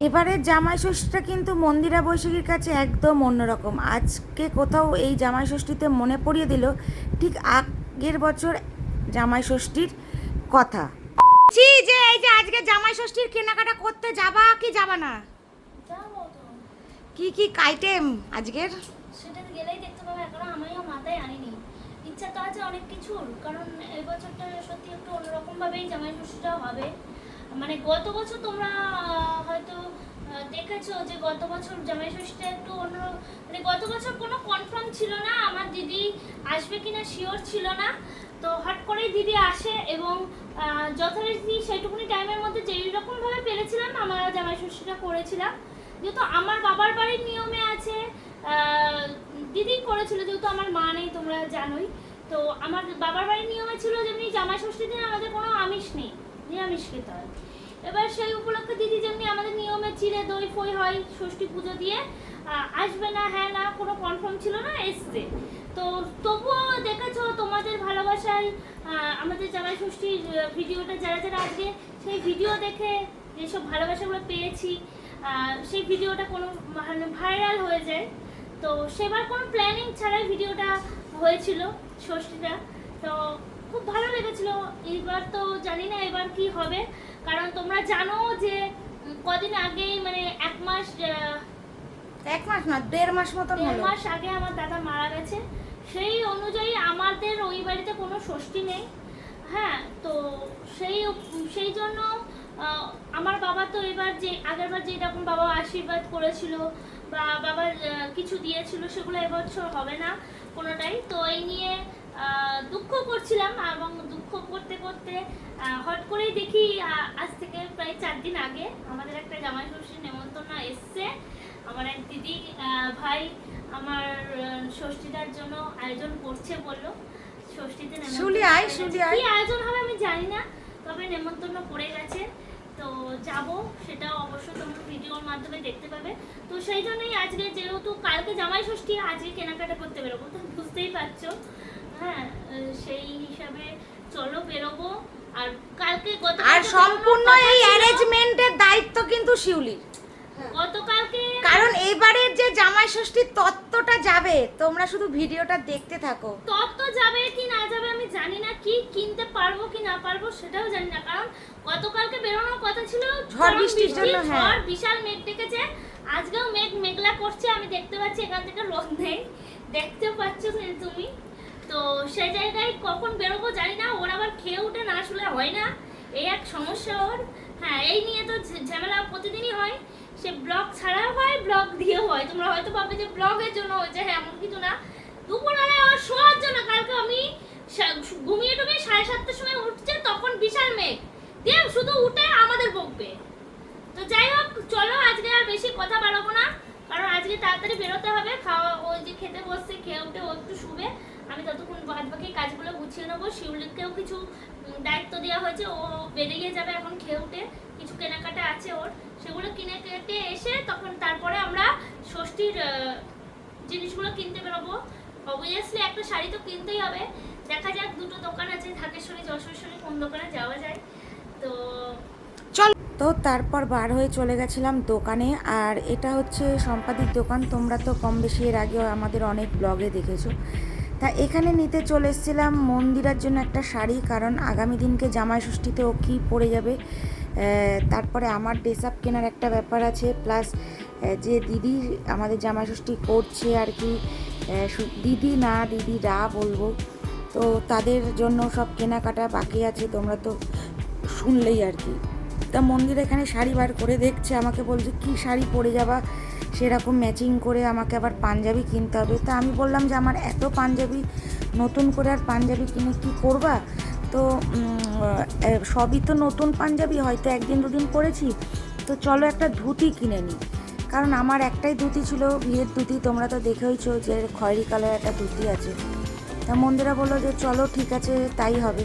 এবারের জামাই ষষ্ঠীটা কিন্তু মন্দিরা বৈশাখীর কাছে একদম অন্যরকম। আজকে কোথাও এই জামাই ষষ্ঠীতে মনে পড়িয়ে দিল ঠিক আগের বছর জামাই ষষ্ঠীর কথা। ছি যে এই যে আজকে জামাই ষষ্ঠীর কেনাকাটা করতে যাবা কি যাবা না? কি কি আইটেম আজকের? সেটা গেলেই দেখতে পাবে আমিও মাথায় আনিনি। ইচ্ছা তো আছে অনেক কিছুর কারণ সত্যি একটু অন্যরকম ভাবেই জামাই ষষ্ঠীটা হবে। মানে গত বছর তোমরা হয়তো দেখেছ যে গত বছর জামাই ষষ্ঠীটা একটু অন্য মানে গত বছর কোনো কনফার্ম ছিল না, আমার দিদি আসবে কিনা শিওর ছিল না। তো হট করেই দিদি আসে এবং যথারীতি সেইটুকুনি টাইমের মধ্যে যেই রকম ভাবে পেরেছিলাম, আমরা জামাই ষষ্ঠীটা করেছিলাম। যেহেতু আমার বাবার বাড়ির নিয়মে আছে দিদি করেছিল, যেহেতু আমার মা নেই, তোমরা জানোই। তো আমার বাবার বাড়ির নিয়মে ছিল যেমনি জামাই ষষ্ঠীর দিন আমাদের কোনো আমিষ নেই নিরামিষ খেতে হয়। এবার সেই উপলক্ষে দিদি যেমনি আমাদের নিয়মে চিড়ে দই ফই হয় ষষ্ঠী পুজো দিয়ে আসবে না হ্যাঁ না, কোনো কনফার্ম ছিল না, এসছে। তো তবুও দেখেছ তোমাদের ভালোবাসায় আমাদের জামাই ষষ্ঠীর ভিডিওটা যারা যারা আজকে সেই ভিডিও দেখে যেসব ভালোবাসাগুলো পেয়েছি সেই ভিডিওটা কোনো মানে ভাইরাল হয়ে যায়। তো সেবার কোনো প্ল্যানিং ছাড়াই ভিডিওটা হয়েছিল ষষ্ঠীটা। তো খুব ভালো লেগেছিল। এবার তো জানি না এবার কি হবে। কারণ তোমরা জানো যে কদিন আগেই মানে এক মাস এক মাস না দেড় মাস মতন দেড় হলো। মাস আগে আমার দাদা মারা গেছে। সেই অনুযায়ী আমাদের ওই বাড়িতে কোনো ষষ্ঠী নেই। হ্যাঁ তো সেই সেই জন্য আমার বাবা তো এবার যে আগেরবার যেরকম বাবা আশীর্বাদ করেছিল বা বাবার কিছু দিয়েছিল সেগুলো এবছর হবে না কোনোটাই। তো এই নিয়ে দুঃখ করছিলাম এবং দুঃখ করতে করতে হট করেই দেখি আজ থেকে প্রায় চার দিন আগে আমাদের একটা জামাই ষষ্ঠীর নেমন্তন্ন এসছে। আমার এক দিদি ভাই আমার ষষ্ঠীটার জন্য আয়োজন করছে বলল। ষষ্ঠীতে। কি আয়োজন হবে আমি জানি না তবে নেমন্তন্ন পড়ে গেছে। তো যাব সেটা অবশ্য তোমরা ভিডিওর মাধ্যমে দেখতে পাবে। তো সেই জন্যই আজকে যেহেতু কালকে জামাই ষষ্ঠী আজকে কেনাকাটা করতে বেরোবো তো বুঝতেই পারছ। হ্যাঁ সেই হিসাবে চলো বেরোবো। আর কালকে গত আর সম্পূর্ণ এই অ্যারেঞ্জমেন্টের দায়িত্ব কিন্তু শিউলির। গতকালকে কারণ এবারের যে জামাই ষষ্ঠীর তত্ত্বটা যাবে তোমরা শুধু ভিডিওটা দেখতে থাকো। তত যাবে কি না যাবে আমি জানি না কি কিনতে পারব কি না পারব সেটাও জানি না। কারণ গতকালকে বেরোনোর কথা ছিল ঝড় বৃষ্টির বৃষ্টি, জন্য, হ্যাঁ। ঝড় বিশাল মেঘ ডেকেছে। আজকেও মেঘ মেঘলা করছে আমি দেখতে পাচ্ছি এখান থেকে রোদ নেই। দেখতে পাচ্ছ তুমি? তো সেই জায়গায় কখন বেরোবো জানি না, ওর আবার খেয়ে উঠে না শুলে হয় না। এই এক সমস্যা ওর। হ্যাঁ এই নিয়ে তো ঝামেলা প্রতিদিনই হয়। সে ব্লগ ছাড়াও হয়, ব্লগ দিয়েও হয়। তোমরা হয়তো ভাববে যে ব্লগের জন্য হয়েছে। হ্যাঁ এমন কিছু না। দুপুরবেলায় ওর শোয়ার জন্য কালকে আমি ঘুমিয়ে টুমিয়ে সাড়ে সাতটার সময় উঠছে, তখন বিশাল মেঘ। দিয়ে শুধু উঠে আমাদের বকবে। তো যাই হোক, চলো, আজকে আর বেশি কথা বাড়াবো না। কারণ আজকে তাড়াতাড়ি বেরোতে হবে। খাওয়া, ওই যে খেতে বসছে, খেয়ে উঠে ও একটু শুবে। আমি ততক্ষণ বাদ বাকি কাজগুলো গুছিয়ে নেব। শিউলিকেও কিছু দায়িত্ব দেওয়া হয়েছে। ও বেরিয়ে যাবে এখন খেয়ে উঠে। কিছু কেনাকাটা আছে ওর। সেগুলো কিনে কেটে এসে তখন তারপরে আমরা ষষ্ঠীর জিনিসগুলো কিনতে বেরোবো। অবভিয়াসলি একটা শাড়ি তো কিনতেই হবে। দেখা যাক, দুটো দোকান আছে, ঢাকেশ্বরী, যশোরেশ্বরী, কোন দোকানে যাওয়া যায়। তো চল। তো তারপর বার হয়ে চলে গেছিলাম দোকানে। আর এটা হচ্ছে সম্পাদির দোকান। তোমরা তো কম বেশি এর আগেও আমাদের অনেক ব্লগে দেখেছ। তা এখানে নিতে চলে এসেছিলাম মন্দিরার জন্য একটা শাড়ি, কারণ আগামী দিনকে জামাই ষষ্ঠীতে ও কী পরে যাবে। তারপরে আমার ড্রেস আপ কেনার একটা ব্যাপার আছে প্লাস যে দিদি আমাদের জামাই ষষ্ঠী করছে আর কি দিদি না দিদিরা বলব। তো তাদের জন্য সব কেনাকাটা বাকি আছে, তোমরা তো শুনলেই আর কি। তা মন্দির এখানে শাড়ি বার করে দেখছে, আমাকে বলছে, কি শাড়ি পরে যাবা? সেরকম ম্যাচিং করে আমাকে আবার পাঞ্জাবি কিনতে হবে। তা আমি বললাম যে, আমার এত পাঞ্জাবি, নতুন করে আর পাঞ্জাবি কিনে কি করবা? তো সবই তো নতুন পাঞ্জাবি, হয়তো একদিন দুদিন পরেছি। তো চলো একটা ধুতি কিনে নিই কারণ আমার একটাই ধুতি ছিল বিয়ের ধুতি, তোমরা তো দেখেইছো যে খয়েরি কালার একটা ধুতি আছে। তা মন্দিরা বলল যে, চলো, ঠিক আছে, তাই হবে।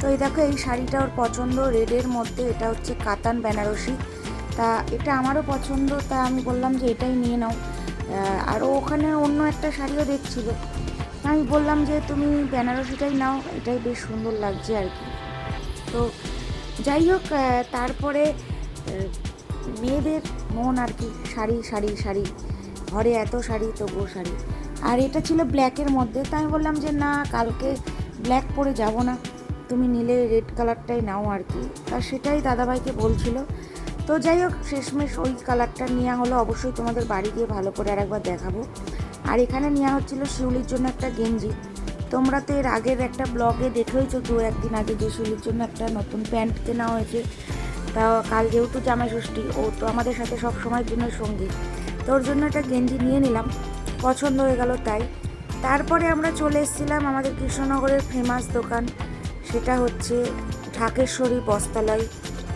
তো এই দেখো, এই শাড়িটা ওর পছন্দ, রেডের মধ্যে, এটা হচ্ছে কাতান, বেনারসি। তা এটা আমারও পছন্দ, তা আমি বললাম যে এটাই নিয়ে নাও। আর ওখানে অন্য একটা শাড়িও দেখছিল। আমি বললাম যে তুমি বেনারসিটাই নাও, এটাই বেশ সুন্দর লাগছে আর কি। তো যাই হোক তারপরে মেয়েদের মন আর কি, শাড়ি শাড়ি শাড়ি। ঘরে এত শাড়ি, তবুও শাড়ি। আর এটা ছিল ব্ল্যাকের মধ্যে, তাই বললাম যে না, কালকে ব্ল্যাক পরে যাব না। তুমি নিলে রেড কালারটাই নাও আর কি। তা সেটাই দাদাভাইকে বলছিল। তো যাই হোক, শেষমেশ ওই কালারটা নেওয়া হলো। অবশ্যই তোমাদের বাড়ি গিয়ে ভালো করে আর একবার দেখাবো। আর এখানে নেওয়া হচ্ছিল শিউলির জন্য একটা গেঞ্জি। তোমরা তো এর আগের একটা ব্লগে দেখেইছো দু একদিন আগে যে শিউলির জন্য একটা নতুন প্যান্ট কেনা হয়েছে। তা কাল যেহেতু জামাই ষষ্ঠী ও তো আমাদের সাথে সব সময় জন্য সঙ্গী। তো ওর জন্য একটা গেঞ্জি নিয়ে নিলাম। পছন্দ হয়ে গেল তাই। তারপরে আমরা চলে এসেছিলাম আমাদের কৃষ্ণনগরের ফেমাস দোকান। সেটা হচ্ছে ঢাকেশ্বরী বস্তালয়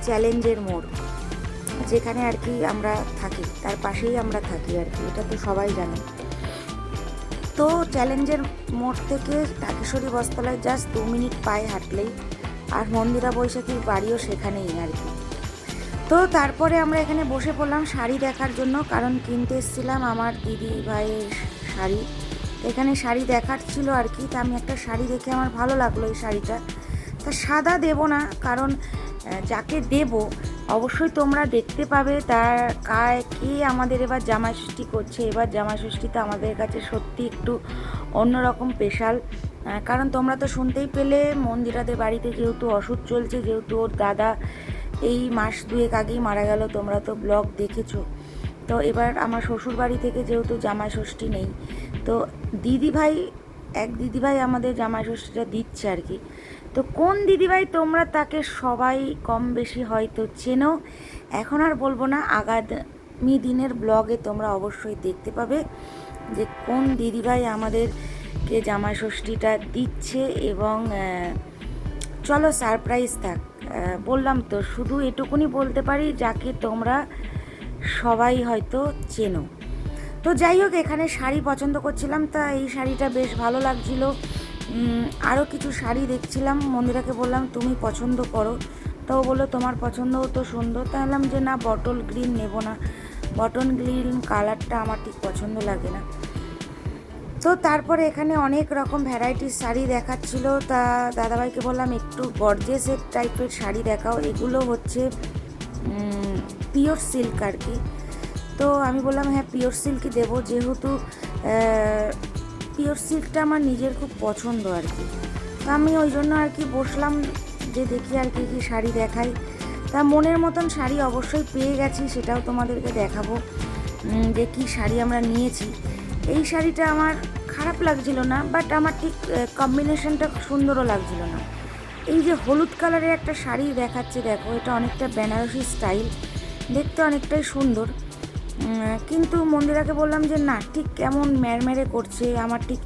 চ্যালেঞ্জের মোড়। যেখানে আর কি আমরা থাকি, তার পাশেই আমরা থাকি আর কি, এটা তো সবাই জানে। তো চ্যালেঞ্জের মোড় থেকে ঢাকেশ্বরী বস্তালয় জাস্ট দু মিনিট পায়ে হাঁটলেই, আর মন্দিরা বৈশাখীর বাড়িও সেখানেই আর কি। তো তারপরে আমরা এখানে বসে পড়লাম শাড়ি দেখার জন্য, কারণ কিনতে এসেছিলাম আমার দিদি ভাইয়ের শাড়ি। এখানে শাড়ি দেখার ছিল আর কি, তা আমি একটা শাড়ি দেখে আমার ভালো লাগল এই শাড়িটা। তা সাদা দেব না, কারণ যাকে দেব অবশ্যই তোমরা দেখতে পাবে তার কায় কে আমাদের এবার জামাই ষষ্ঠী করছে। এবার জামাই ষষ্ঠীতে আমাদের কাছে সত্যি একটু অন্যরকম স্পেশাল। কারণ তোমরা তো শুনতেই পেলে, মন্দিরাদের বাড়িতে যেহেতু ওষুধ চলছে, যেহেতু ওর দাদা এই মাস দুয়েক আগেই মারা গেল, তোমরা তো ব্লগ দেখেছ। তো এবার আমার শ্বশুর বাড়ি থেকে যেহেতু জামাই ষষ্ঠী নেই, তো দিদিভাই, এক দিদিভাই আমাদের জামাই ষষ্ঠীটা দিচ্ছে আর কি। তো কোন দিদিভাই তোমরা তাকে সবাই কম বেশি হয়তো চেনো? এখন আর বলব না, আগামী দিনের ব্লগে তোমরা অবশ্যই দেখতে পাবে যে কোন দিদিভাই আমাদেরকে জামাই ষষ্ঠীটা দিচ্ছে এবং চলো সারপ্রাইজ থাক। বললাম তো, শুধু এটুকুনি বলতে পারি যাকে তোমরা সবাই হয়তো চেনো। তো যাই হোক, এখানে শাড়ি পছন্দ করছিলাম, তা এই শাড়িটা বেশ ভালো লাগছিল। আরও কিছু শাড়ি দেখছিলাম। মন্দিরাকে বললাম, তুমি পছন্দ করো। তো বলল, তোমার পছন্দও তো সুন্দর। তা বললাম যে, না বটল গ্রিন নেব না। বটল গ্রিন কালারটা আমার ঠিক পছন্দ লাগে না। তো তারপরে এখানে অনেক রকম ভ্যারাইটির শাড়ি দেখাচ্ছিল। তা দাদাভাইকে বললাম, একটু গর্জেসের টাইপের শাড়ি দেখাও। এগুলো হচ্ছে পিওর সিল্ক আর কি। তো আমি বললাম হ্যাঁ পিওর সিল্কই দেবো। যেহেতু পিওর সিল্কটা আমার নিজের খুব পছন্দ আর কি। তো আমি ওই জন্য আর কি বসলাম যে দেখি আর কি কী শাড়ি দেখাই। তা মনের মতন শাড়ি অবশ্যই পেয়ে গেছি, সেটাও তোমাদেরকে দেখাবো যে কী শাড়ি আমরা নিয়েছি। এই শাড়িটা আমার খারাপ লাগছিল না বাট আমার ঠিক কম্বিনেশনটা সুন্দরও লাগছিল না। এই যে হলুদ কালারের একটা শাড়ি দেখাচ্ছে, দেখো, এটা অনেকটা বেনারসি স্টাইল দেখতে অনেকটাই সুন্দর। কিন্তু মন্দিরাকে বললাম যে, না, ঠিক কেমন ম্যারম্যারে করছে, আমার ঠিক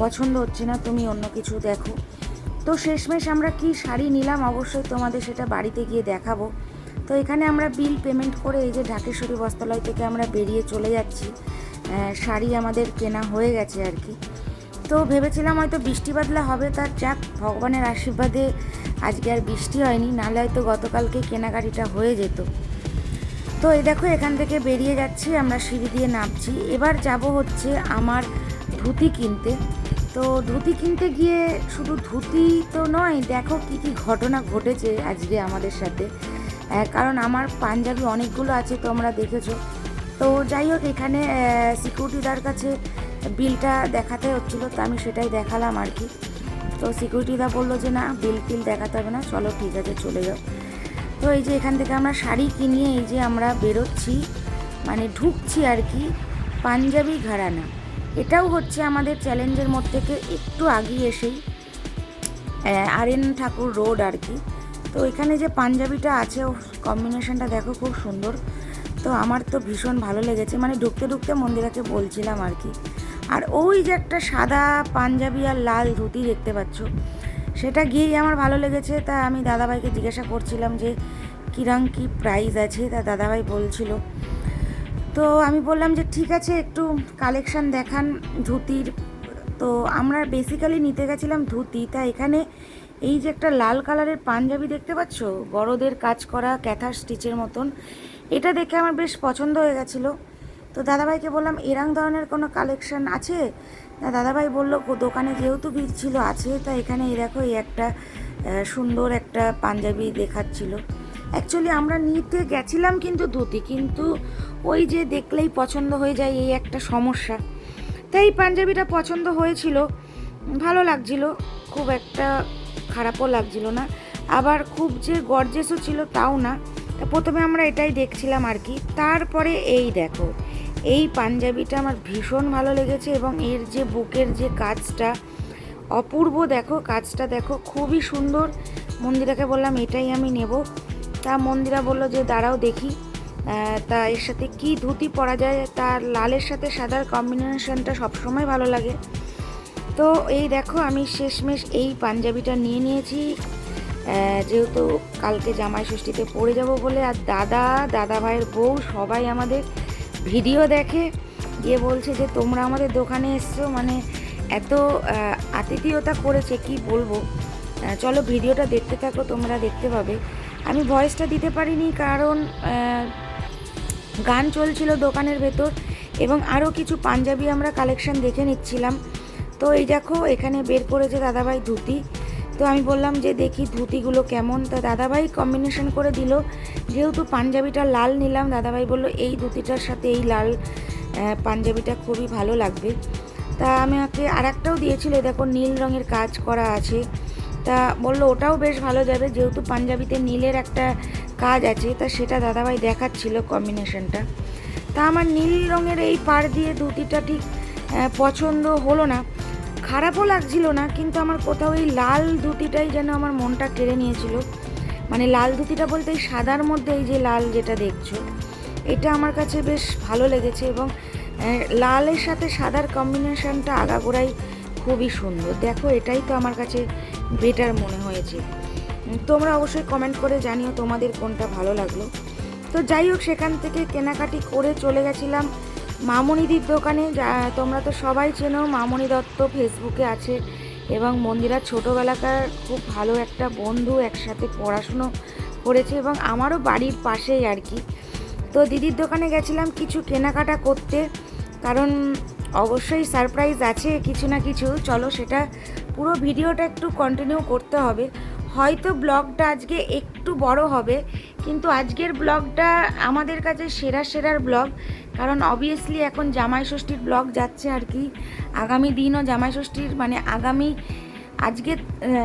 পছন্দ হচ্ছে না, তুমি অন্য কিছু দেখো। তো শেষমেশ আমরা কি শাড়ি নিলাম? অবশ্যই তোমাদের সেটা বাড়িতে গিয়ে দেখাবো। তো এখানে আমরা বিল পেমেন্ট করে এই যে ঢাকেশ্বরী বস্ত্রালয় থেকে আমরা বেরিয়ে চলে যাচ্ছি। শাড়ি আমাদের কেনা হয়ে গেছে আর কি। তো ভেবেছিলাম হয়তো বৃষ্টি বাদলা হবে তার যাক, ভগবানের আশীর্বাদে আজকে আর বৃষ্টি হয়নি, নাহলে হয়তো গতকালকে কেনাকাটিটা হয়ে যেত। তো এই দেখো, এখান থেকে বেরিয়ে যাচ্ছি, আমরা সিঁড়ি দিয়ে নামছি। এবার যাব হচ্ছে আমার ধুতি কিনতে। তো ধুতি কিনতে গিয়ে শুধু ধুতি তো নয়, দেখো কি কি ঘটনা ঘটেছে আজকে আমাদের সাথে। কারণ আমার পাঞ্জাবি অনেকগুলো আছে, তোমরা দেখেছ। তো যাই হোক, এখানে সিকিউরিটিদার কাছে বিলটা দেখাতে হচ্ছিল, তো আমি সেটাই দেখালাম আর কি। তো সিকিউরিটিদা বলল যে, না বিল টিল দেখাতে হবে না, চলো ঠিক আছে, চলে যাও। তো এই যে এখান থেকে আমরা শাড়ি কিনিয়ে এই যে আমরা বেরোচ্ছি মানে ঢুকছি আর কি পাঞ্জাবি ঘরানা। এটাও হচ্ছে আমাদের চ্যালেঞ্জের মধ্যে থেকে একটু আগিয়ে এসেই আর এন ঠাকুর রোড আর কি। তো এখানে যে পাঞ্জাবিটা আছে ও কম্বিনেশনটা দেখো খুব সুন্দর। তো আমার তো ভীষণ ভালো লেগেছে মানে ঢুকতে ঢুকতে মন্দিরাকে বলছিলাম আর কি। আর ওই যে একটা সাদা পাঞ্জাবি আর লাল ধুতি দেখতে পাচ্ছ সেটা গিয়েই আমার ভালো লেগেছে। তা আমি দাদাভাইকে জিজ্ঞাসা করছিলাম যে, কিরম কি প্রাইস আছে? তা দাদাভাই বলছিল, তো আমি বললাম যে, ঠিক আছে, একটু কালেকশান দেখান ধুতির। তো আমরা বেসিক্যালি নিতে গেছিলাম ধুতি। তা এখানে এই যে একটা লাল কালারের পাঞ্জাবি দেখতে পাচ্ছ? বড়দের কাজ করা, ক্যাথার স্টিচের মতন। এটা দেখে আমার বেশ পছন্দ হয়ে গেছিল। তো দাদাভাইকে বললাম এরম ধরনের কোনো কালেকশন আছে? তা দাদাভাই বলল, "গো- দোকানে যেহেতু ভিড় ছিল, আছে। তা এখানে এই দেখো, এই একটা সুন্দর একটা পাঞ্জাবি দেখাচ্ছিল। অ্যাকচুয়ালি আমরা নিতে গেছিলাম কিন্তু ধুতি, কিন্তু ওই যে দেখলেই পছন্দ হয়ে যায় এই একটা সমস্যা। তাই পাঞ্জাবিটা পছন্দ হয়েছিল। ভালো লাগছিল, খুব একটা খারাপও লাগছিল না। আবার খুব যে গর্জেসও ছিল তাও না। প্রথমে আমরা এটাই দেখছিলাম আর কি। তারপরে এই দেখো এই পাঞ্জাবিটা আমার ভীষণ ভালো লেগেছে এবং এর যে বুকের যে কাজটা, অপূর্ব দেখো, কাজটা দেখো, খুবই সুন্দর। মন্দিরাকে বললাম, এটাই আমি নেব। তা মন্দিরা বলল যে, দাঁড়াও দেখি। তা এর সাথে কি ধুতি পরা যায়, তার লালের সাথে সাদার কম্বিনেশনটা সবসময় ভালো লাগে। তো এই দেখো, আমি শেষমেশ এই পাঞ্জাবিটা নিয়ে নিয়েছি। যেহেতু কালকে জামাই ষষ্ঠীতে পরে যাব বলে, আর দাদা দাদা ভাইয়ের বউ সবাই আমাদের ভিডিও দেখে, গিয়ে বলছে যে, তোমরা আমাদের দোকানে এসছো মানে এত আতিথেয়তা করেছে, কি বলব? চলো ভিডিওটা দেখতে থাকো, তোমরা দেখতে পাবে। আমি ভয়েসটা দিতে পারিনি, কারণ গান চলছিল দোকানের ভেতর, এবং আরও কিছু পাঞ্জাবি আমরা কালেকশন দেখে নিচ্ছিলাম। তো এই দেখো, এখানে বের করেছে দাদাভাই ধুতি। তো আমি বললাম যে দেখি ধুতিগুলো কেমন। তা দাদাভাই কম্বিনেশন করে দিল। যেহেতু পাঞ্জাবিটা লাল নিলাম, দাদাভাই বলল এই ধুতিটার সাথে এই লাল পাঞ্জাবিটা খুবই ভালো লাগবে। তা আমাকে আর একটাও দিয়েছিল দেখো নীল রঙের কাজ করা আছে। তা বলল ওটাও বেশ ভালো যাবে, যেহেতু পাঞ্জাবিতে নীলের একটা কাজ আছে, তা সেটা দাদাভাই দেখাচ্ছিল কম্বিনেশনটা তা আমার নীল রঙের এই পাড় দিয়ে ধুতিটা ঠিক পছন্দ হলো না। খারাপও লাগছিল না, কিন্তু আমার কোথাও এই লাল ধুতিটাই যেন আমার মনটা কেড়ে নিয়েছিল। মানে লাল ধুতিটা বলতে এই সাদার মধ্যে এই যে লাল যেটা দেখছ, এটা আমার কাছে বেশ ভালো লেগেছে এবং লালের সাথে সাদার কম্বিনেশনটা আগাগোড়াই খুবই সুন্দর। দেখো, এটাই তো আমার কাছে বেটার মনে হয়েছে। তোমরা অবশ্যই কমেন্ট করে জানিও তোমাদের কোনটা ভালো লাগল। তো যাই হোক, সেখান থেকে কেনাকাটি করে চলে গেছিলাম। মামনিদির দোকানে তোমরা তো সবাই চেনো মামনি দত্ত ফেসবুকে আছে এবং মন্দিরা ছোটোবেলাকার খুব ভালো একটা বন্ধু, একসাথে পড়াশুনো করেছে এবং আমারও বাড়ির পাশেই আর কি। তো দিদির দোকানে গেছিলাম কিছু কেনাকাটা করতে, কারণ অবশ্যই সারপ্রাইজ আছে কিছু না কিছু। চলো সেটা পুরো ভিডিওটা একটু কন্টিনিউ করতে হবে। হয়তো ব্লগটা আজকে একটু বড় হবে, কিন্তু আজকের ব্লগটা আমাদের কাছে সেরা সেরার ব্লগ। কারণ অবভিয়াসলি এখন জামাই ষষ্ঠীর ব্লগ যাচ্ছে আর কি। আগামী দিনও জামাই ষষ্ঠীর মানে আগামী আজকে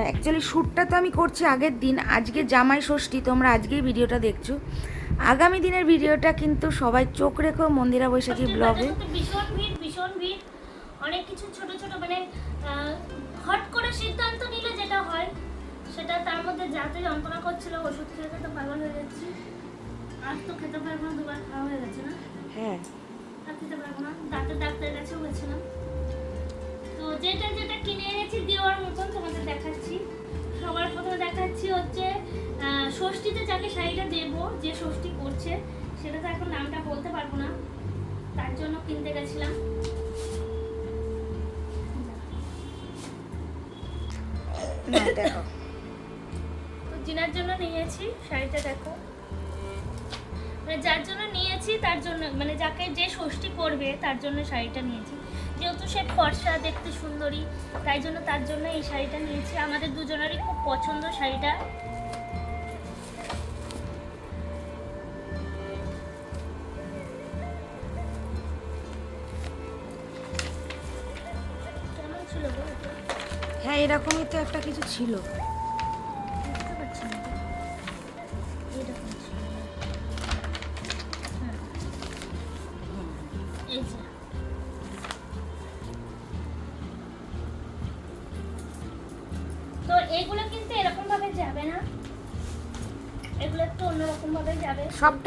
অ্যাকচুয়ালি শ্যুটটা তো আমি করছি আগের দিন আজকে জামাই ষষ্ঠী তোমরা আজকেই ভিডিওটা দেখছ। আগামী দিনের ভিডিওটা কিন্তু সবাই চোখ রেখো মন্দিরা বৈশাখী ব্লগে ভীষণ ভিড় ভীষণ ভিড়। অনেক কিছু ছোট ছোট মানে হট করে সিদ্ধান্ত নিলে যেটা হয় সেটা তার মধ্যে যাতে যন্ত্রণা করছিল ওষুধ খেয়ে তো পাগল হয়ে যাচ্ছি আর তো খেতে পারব না। পারব না দাঁতের ডাক্তারের কাছেও গেছিলাম তো যেটা যেটা কিনে এনেছি দেওয়ার মতন তোমাদের দেখাচ্ছি। সবার প্রথমে দেখাচ্ছি হচ্ছে ষষ্ঠীতে যাকে শাড়িটা দেবো যে ষষ্ঠী করছে সেটা তো এখন নামটা বলতে পারব না। তার জন্য কিনতে গেছিলাম। দেখো। তো জিনার জন্য নিয়েছি শাড়িটা দেখো। মানে যার জন্য নিয়েছি, তার জন্য মানে যাকে যে ষষ্ঠী করবে, তার জন্য শাড়িটা নিয়েছি। যেহেতু সে ফর্সা, দেখতে সুন্দরী, তাই জন্য তার জন্য এই শাড়িটা নিয়েছি। আমাদের দুজনেরই খুব পছন্দ শাড়িটা? হ্যাঁ এরকমই তো একটা কিছু ছিল।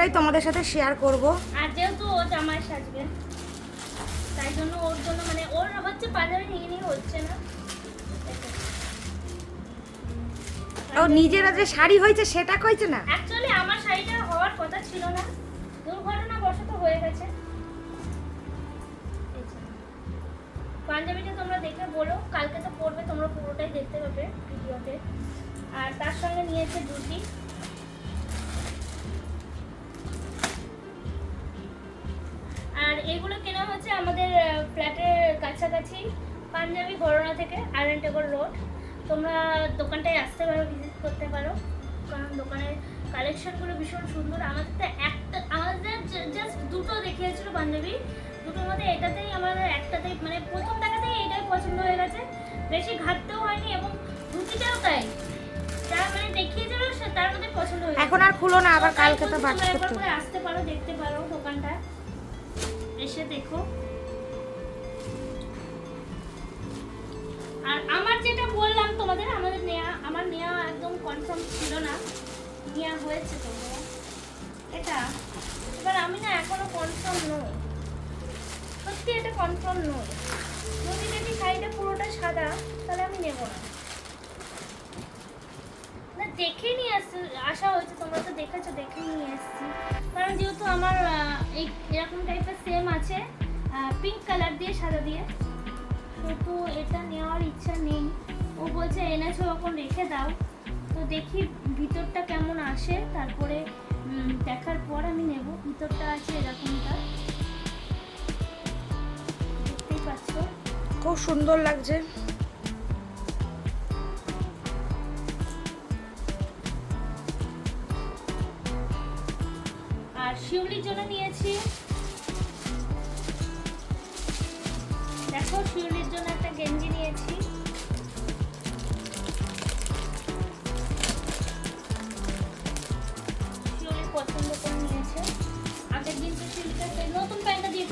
সবটাই তোমাদের সাথে শেয়ার করব। আর যেহেতু ও জামাই সাজবে তাই জন্য ওর জন্য মানে ওর হচ্ছে পাঞ্জাবি নিয়ে নিয়ে হচ্ছে না। ও নিজেরা যে শাড়ি হয়েছে সেটা কইছে না? অ্যাকচুয়ালি আমার শাড়িটা হওয়ার কথা ছিল না। দুর্ঘটনা বশত হয়ে গেছে। পাঞ্জাবিটা তোমরা দেখে বলো কালকে তো পড়বে তোমরা পুরোটাই দেখতে পাবে ভিডিওতে। আর তার সঙ্গে নিয়েছে ধুতি। আর এগুলো কেনা হচ্ছে আমাদের ফ্ল্যাটের কাছাকাছি পাঞ্জাবি করোনা থেকে আয়রন টেগর রোড তোমরা দোকানটায় আসতে পারো ভিজিট করতে পারো। কারণ দোকানের কালেকশনগুলো ভীষণ সুন্দর। আমাদের তো একটা আমাদের জাস্ট দুটো দেখিয়েছিল পাঞ্জাবি। দুটোর মধ্যে এটাতেই আমাদের একটাতেই মানে প্রথম দেখাতেই এটাই পছন্দ হয়ে গেছে। বেশি ঘাটতেও হয়নি এবং ধুতিটাও তাই। যার মানে দেখিয়েছিল সে তার মধ্যে পছন্দ হয়ে এখন আর খুলো না আবার কালকে তো করতে করে আসতে পারো দেখতে পারো। এসে দেখো। আর আমার যেটা বললাম তোমাদের, আমাদের নেওয়া আমার নেওয়া একদম কনফার্ম ছিল না। নেওয়া হয়েছে তোমরা এটা, এবার আমি না এখনও কনফার্ম নই। সত্যি এটা কনফার্ম নই। যদি দেখি শাড়িটা পুরোটা সাদা, তাহলে আমি নেব না। দেখে নিয়ে আসতে আসা হয়েছে, তোমরা তো দেখেছ, দেখে নিয়ে এসেছি কারণ যেহেতু আমার এই, এরকম টাইপের সেম আছে পিঙ্ক কালার দিয়ে সাদা দিয়ে। কিন্তু এটা নেওয়ার ইচ্ছা নেই। ও বলছে, এনেছো, এখন রেখে দাও। তো দেখি ভিতরটা কেমন আসে। তারপরে দেখার পর আমি নেব। ভিতরটা আছে এরকমটা। দেখতেই পাচ্ছ? খুব সুন্দর লাগছে। শিউলির জন্য নিয়েছি। দেখো, শিউলির জন্য একটা গেঞ্জি নিয়েছি। শিউলি পছন্দ করে নিয়েছে। আগের দিন তো শিউলিটা নতুন প্যান্টটা দিয়ে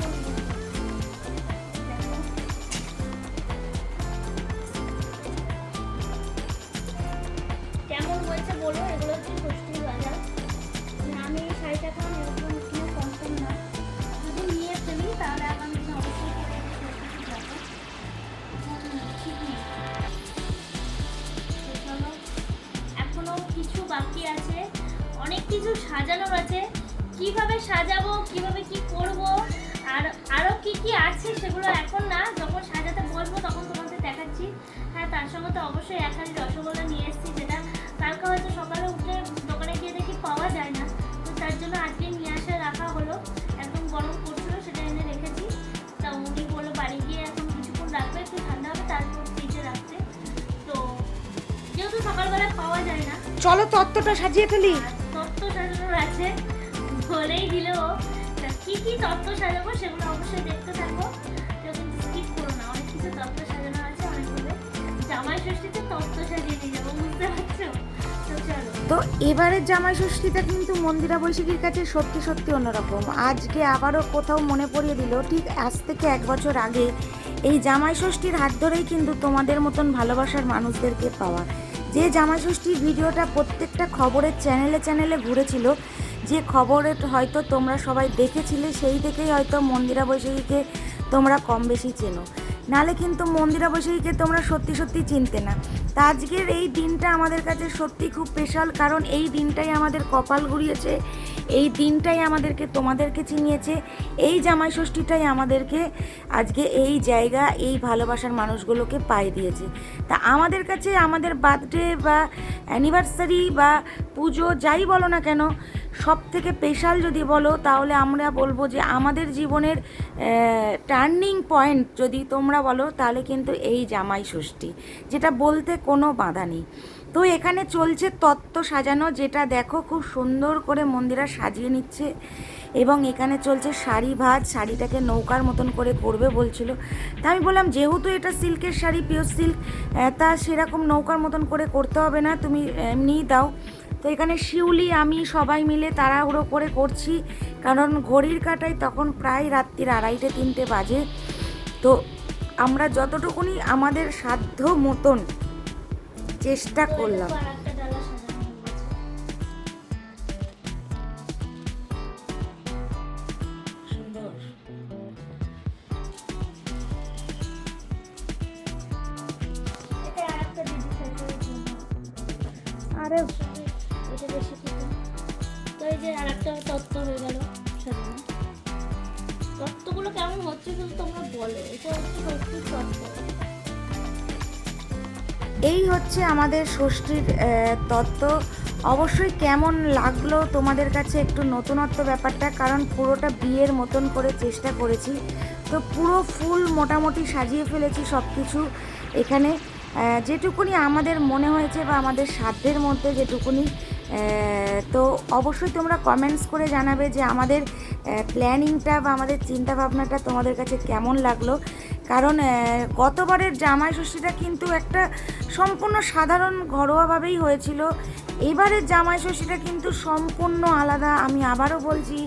কেমন হয়েছে বলো? এগুলো হচ্ছে ষষ্ঠীর বাজার। মানে আমি শাড়িটা এখন কিছু সাজানোর আছে? কীভাবে সাজাবো, কীভাবে কি করব? আর আরও কি কি আছে সেগুলো এখন না, যখন সাজাতে বসবো তখন তোমাদের দেখাচ্ছি। হ্যাঁ তার সঙ্গে তো অবশ্যই এক রসগোল্লা নিয়ে এসেছি যেটা কালকে হয়তো সকালে উঠে দোকানে গিয়ে দেখি পাওয়া যায় না। তো তার জন্য আজকে নিয়ে আসা রাখা হলো। একদম গরম করছিল সেটা এনে রেখেছি। তা উনি বলল বাড়ি গিয়ে এখন কিছুক্ষণ রাখবে, একটু ঠান্ডা হবে, তারপর ফ্রিজে রাখতে। তো যেহেতু সকালবেলা পাওয়া যায় না। চলো তত্ত্বটা সাজিয়ে ফেলি আছে। বলেই কি তত্ত্ব সাজাবো সেগুলো অবশ্যই দেখতে থাকো। কেউ কিন্তু স্কিপ করো না, অনেক কিছু তত্ত্ব সাজানো আছে অনেকগুলো। জামাই ষষ্ঠীতে তত্ত্ব সাজিয়ে দিয়ে যাব, বুঝতে পারছ? তো এবারের জামাই ষষ্ঠীটা কিন্তু মন্দিরা বৈশাখীর কাছে সত্যি সত্যি অন্যরকম। আজকে আবারও কোথাও মনে পড়িয়ে দিল, ঠিক আজ থেকে এক বছর আগে এই জামাই ষষ্ঠীর হাত ধরেই কিন্তু তোমাদের মতন ভালোবাসার মানুষদেরকে পাওয়া। যে জামাষষ্ঠীর ভিডিওটা প্রত্যেকটা খবরের চ্যানেলে চ্যানেলে ঘুরেছিল, যে খবরে হয়তো তোমরা সবাই দেখেছিলে, সেই থেকেই হয়তো মন্দিরা বৈশাখীকে তোমরা কম বেশি চেনো। নালে কিন্তু মন্দিরা বৈশাখীকে তোমরা সত্যি সত্যি চিনতে না। তা আজকের এই দিনটা আমাদের কাছে সত্যি খুব স্পেশাল কারণ এই দিনটাই আমাদের কপাল ঘুরিয়েছে। এই দিনটাই আমাদেরকে, তোমাদেরকে চিনিয়েছে। এই জামাই ষষ্ঠীটাই আমাদেরকে আজকে এই জায়গা, এই ভালোবাসার মানুষগুলোকে পাই দিয়েছে। তা আমাদের কাছে আমাদের বার্থডে বা অ্যানিভার্সারি বা পুজো যাই বলো না কেন সব থেকে স্পেশাল যদি বলো, তাহলে আমরা বলব যে আমাদের জীবনের টার্নিং পয়েন্ট যদি তোমরা বলো, তাহলে কিন্তু এই জামাই ষষ্ঠী, যেটা বলতে কোনো বাধা নেই। তো এখানে চলছে তত্ত্ব সাজানো, যেটা দেখো খুব সুন্দর করে মন্দিরা সাজিয়ে নিচ্ছে এবং এখানে চলছে শাড়ি ভাজ, শাড়িটাকে নৌকার মতন করে করবে বলছিল। তা আমি বললাম, যেহেতু এটা সিল্কের শাড়ি পিওর সিল্ক তা সেরকম নৌকার মতন করে করতে হবে না, তুমি এমনিই দাও। তো এখানে শিউলি, আমি সবাই মিলে তাড়াহুড়ো করে করছি, কারণ ঘড়ির কাটায় তখন প্রায় রাত্রির আড়াইটে, তিনটে বাজে। তো আমরা যতটুকুনি আমাদের সাধ্য মতন চেষ্টা করলাম। আর বেশি একটা তত্ত্ব হয়ে গেল তত্ত্বগুলো কেমন হচ্ছে শুধু তোমরা বলো এটা হচ্ছে তত্ত্ব। এই হচ্ছে আমাদের ষষ্ঠীর তত্ত্ব। অবশ্যই কেমন লাগল তোমাদের কাছে একটু নতুনত্ব ব্যাপারটা? কারণ পুরোটা বিয়ের মতন করে চেষ্টা করেছি। তো পুরো ফুল মোটামুটি সাজিয়ে ফেলেছি সব কিছু এখানে যেটুকুনি আমাদের মনে হয়েছে বা আমাদের সাধ্যের মধ্যে যেটুকুনি তো অবশ্যই তোমরা কমেন্টস করে জানাবে যে আমাদের প্ল্যানিংটা বা আমাদের চিন্তা ভাবনাটা তোমাদের কাছে কেমন লাগল। কারণ গতবারের জামাই ষষ্ঠীটা কিন্তু একটা সম্পূর্ণ সাধারণ ঘরোয়াভাবেই হয়েছিল। এবারের জামাই ষষ্ঠীটা কিন্তু সম্পূর্ণ আলাদা। আমি আবারও বলছি,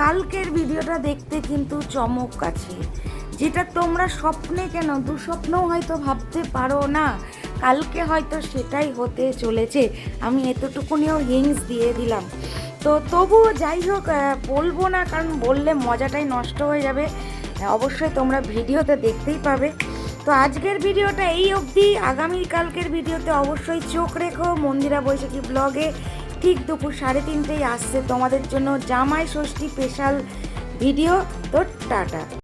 কালকের ভিডিওটা দেখতে কিন্তু চমক আছে। যেটা তোমরা স্বপ্নে কেন, দুঃস্বপ্নও হয়তো ভাবতে পারো না, কালকে হয়তো সেটাই হতে চলেছে। আমি এতটুকুনিও হিংস দিয়ে দিলাম। তো তবুও যাই হোক বলব না, কারণ বললে মজাটাই নষ্ট হয়ে যাবে। অবশ্যই তোমরা ভিডিওতে দেখতেই পাবে। তো আজকের ভিডিওটা এই অবধি। আগামীকালকের ভিডিওতে অবশ্যই চোখ রেখো। মন্দিরা বৈশাখী ব্লগে ঠিক দুপুর সাড়ে তিনটেই আসছে। তোমাদের জন্য জামাই ষষ্ঠী স্পেশাল ভিডিও তো টাটা।